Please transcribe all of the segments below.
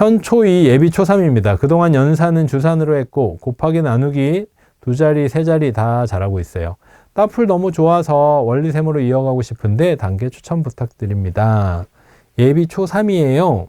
현 초2 예비 초3입니다. 그동안 연산은 주산으로 했고 곱하기 나누기 두 자리, 세 자리 다 잘하고 있어요. 따풀 너무 좋아서 원리셈으로 이어가고 싶은데 단계 추천 부탁드립니다. 예비 초3이에요.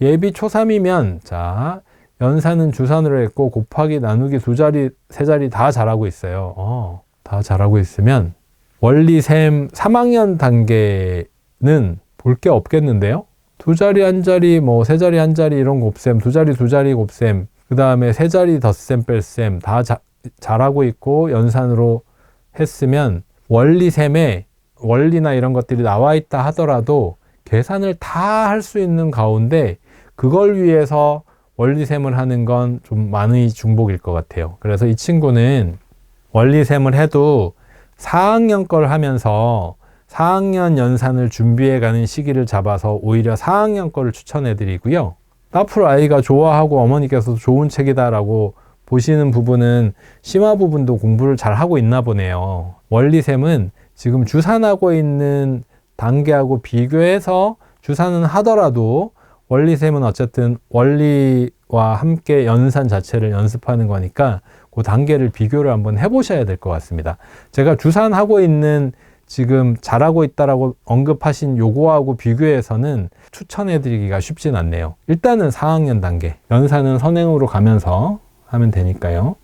예비 초3이면 자 연산은 주산으로 했고 곱하기 나누기 두 자리, 세 자리 다 잘하고 있어요. 어, 다 잘하고 있으면 원리셈 3학년 단계는 볼 게 없겠는데요? 두 자리 한 자리, 뭐 세 자리 한 자리 이런 곱셈, 두 자리 두 자리 곱셈, 그 다음에 세 자리 덧셈 뺄셈 다 자, 잘하고 있고 연산으로 했으면 원리셈에 원리나 이런 것들이 나와 있다 하더라도 계산을 다 할 수 있는 가운데 그걸 위해서 원리셈을 하는 건 좀 많이 중복일 것 같아요. 그래서 이 친구는 원리셈을 해도 4학년 걸 하면서 4학년 연산을 준비해 가는 시기를 잡아서 오히려 4학년 거를 추천해 드리고요. 앞으로 아이가 좋아하고 어머니께서도 좋은 책이다라고 보시는 부분은 심화 부분도 공부를 잘 하고 있나 보네요. 원리셈은 지금 주산하고 있는 단계하고 비교해서 주산은 하더라도 원리셈은 어쨌든 원리와 함께 연산 자체를 연습하는 거니까 그 단계를 비교를 한번 해보셔야 될 것 같습니다. 제가 주산하고 있는 지금 잘하고 있다라고 언급하신 요거하고 비교해서는 추천해드리기가 쉽진 않네요. 일단은 4학년 단계 연산은 선행으로 가면서 하면 되니까요.